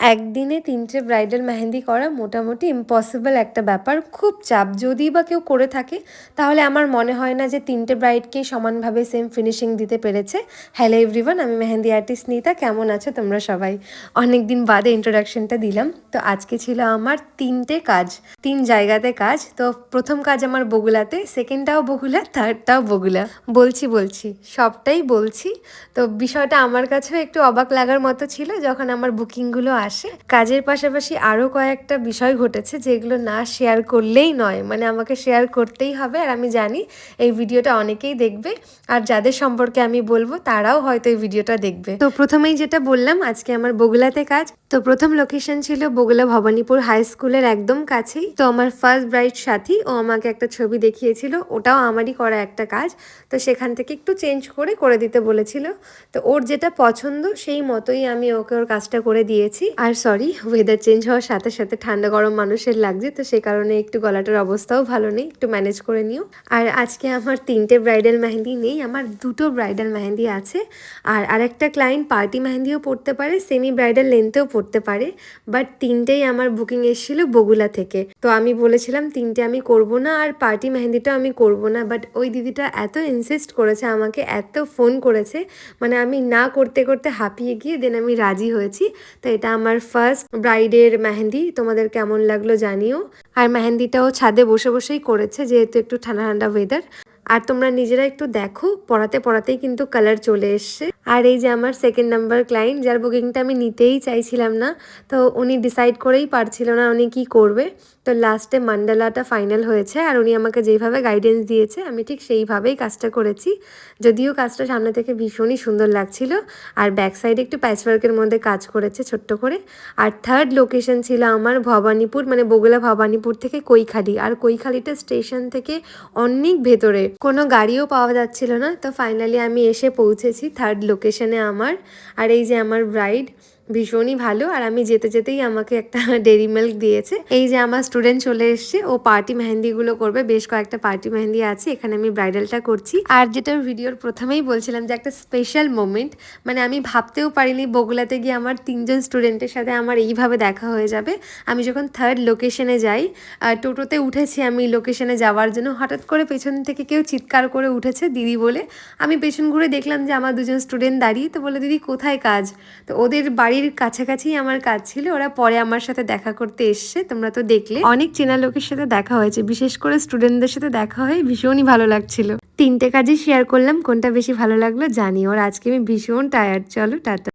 একদিনে তিনটে ব্রাইডাল মেহেন্দি করা মোটামুটি ইম্পসিবল একটা ব্যাপার। খুব চাপ, যদি বা কেউ করে থাকে, তাহলে আমার মনে হয় না যে তিনটে ব্রাইডকেই সমানভাবে সেম ফিনিশিং দিতে পেরেছে। হ্যালো এভরিওয়ান আমি মেহেন্দি আর্টিস্ট নিতা, কেমন আছো তোমরা সবাই? অনেক দিন বাদে ইন্ট্রোডাকশনটা দিলাম। তো আজকে ছিল আমার তিনটে কাজ, তিন জায়গাতে কাজ। তো প্রথম কাজ আমার বগুলাতে সেকেন্ডটাও বগুলা থার্ডটাও বগুলা। বলছি বলছি, সবটাই বলছি। তো বিষয়টা আমার কাছেও একটু অবাক লাগার মতো ছিল যখন আমার বুকিংগুলো আসে। কাজের পাশাপাশি আরও কয়েকটা বিষয় ঘটেছে যেগুলো না শেয়ার করলেই নয়। মানে আমাকে শেয়ার করতেই হবে আর আমি জানি এই ভিডিওটা অনেকেই দেখবে। আর যাদের সম্পর্কে আমি বলব তারাও হয়তো এই ভিডিওটা দেখবে। তো প্রথমেই যেটা বললাম, আজকে আমার বগুলাতে কাজ। তো প্রথম লোকেশন ছিল বগুলা ভবানীপুর হাই স্কুলের একদম কাছেই। তো আমার ফার্স্ট ব্রাইট সাথী, ও আমাকে একটা ছবি দেখিয়েছিল। ওটাও আমারই করা একটা কাজ। তো সেখান থেকে একটু চেঞ্জ করে করে দিতে বলেছিল। তো ওর যেটা পছন্দ সেই মতোই আমি ওকে ওর কাজটা করে দিয়েছি। আর সরি ওয়েদার চেঞ্জ হওয়ার সাথে সাথে ঠান্ডা গরম মানুষের লাগছে, তো সে কারণে একটু গলাটার অবস্থাও ভালো নেই, একটু ম্যানেজ করে নিও। আর আজকে আমার তিনটে ব্রাইডাল মেহেন্দি নেই, আমার দুটো ব্রাইডাল মেহেন্দি আছে, আর আরেকটা ক্লায়েন্ট পার্টি মেহেন্দিও পড়তে পারে সেমি ব্রাইডাল লেন্থেও পড়তে পারে বাট তিনটেই আমার বুকিং এসেছিল বগুলা থেকে। তো আমি বলেছিলাম, তিনটে আমি করব না, আর পার্টি মেহেন্দিটাও আমি করব না বাট ওই দিদিটা এত ইনসিস্ট করেছে, আমাকে এত ফোন করেছে মানে আমি না করতে করতে হাঁপিয়ে গিয়ে দেন আমি রাজি হয়েছি, তো এটা আমার ফার্স্ট ব্রাইডের মেহেন্দি, তোমাদের কেমন লাগল জানিও। আর মেহেন্দিটাও ছাদে বসে বসেই করেছে, যেহেতু একটু ঠান্ডা ঠান্ডা ওয়েদার আর তোমরা নিজেরা একটু দেখো, পড়াতে পড়াতেই কিন্তু কালার চলে এসছে। আর এই যে আমার সেকেন্ড নাম্বার ক্লায়েন্ট যার বুকিংটা আমি নিতেই চাইছিলাম না, তো উনি ডিসাইড করেই পারছিল না উনি কি করবে। তো লাস্টে মান্ডালাটা ফাইনাল হয়েছে আর উনি আমাকে যেভাবে গাইডেন্স দিয়েছে, আমি ঠিক সেইভাবেই কাজটা করেছি। যদিও কাজটা সামনে থেকে ভীষণই সুন্দর লাগছিল আর ব্যাক সাইডে একটু প্যাচওয়ার্কের মধ্যে কাজ করেছে ছোট্ট করে। আর থার্ড লোকেশন ছিল আমার ভবানীপুর মানে বগুলা ভবানীপুর থেকে কৈখালি। আর কৈখালিটা স্টেশন থেকে অনেক ভেতরে। কোনো গাড়িও পাওয়া যাচ্ছিল না। তো ফাইনালি আমি এসে পৌঁছেছি থার্ড লোকেশনে আমার। আর এই যে আমার ব্রাইড ভীষণই ভালো। আর আমি যেতে যেতেই আমাকে একটা ডেরি মিল্ক দিয়েছে। এই যে আমার স্টুডেন্ট চলে এসছে, ও পার্টি মেহেন্দিগুলো করবে। বেশ কয়েকটা পার্টি মেহেন্দি আছে, এখানে আমি ব্রাইডালটা করছি। আর যেটা ভিডিওর প্রথমেই বলছিলাম যে একটা স্পেশাল মোমেন্ট মানে আমি ভাবতেও পারিনি বগুলাতে গিয়ে আমার তিনজন স্টুডেন্টের সাথে আমার এইভাবে দেখা হয়ে যাবে। আমি যখন থার্ড লোকেশনে যাই টোটোতে উঠেছি আমি লোকেশনে যাওয়ার জন্য। হঠাৎ করে পেছন থেকে কেউ চিৎকার করে উঠেছে দিদি বলে। আমি পেছন ঘুরে দেখলাম যে আমার দুজন স্টুডেন্ট দাঁড়িয়ে তো বলে দিদি, কোথায় কাজ? তো ওদের বাড়ির কাছাকাছি আমার কাজ ছিল, ওরা পরে আমার সাথে দেখা করতে এসছে, তোমরা তো দেখলে। অনেক চেনা লোকের সাথে দেখা হয়েছে, বিশেষ করে স্টুডেন্টদের সাথে দেখা হয়ে ভীষণই ভালো লাগছিল। তিনটে কাজই শেয়ার করলাম, কোনটা বেশি ভালো লাগল জানি, ওর আজকে আমি ভীষণ টায়ার্ড চলো, টাটা।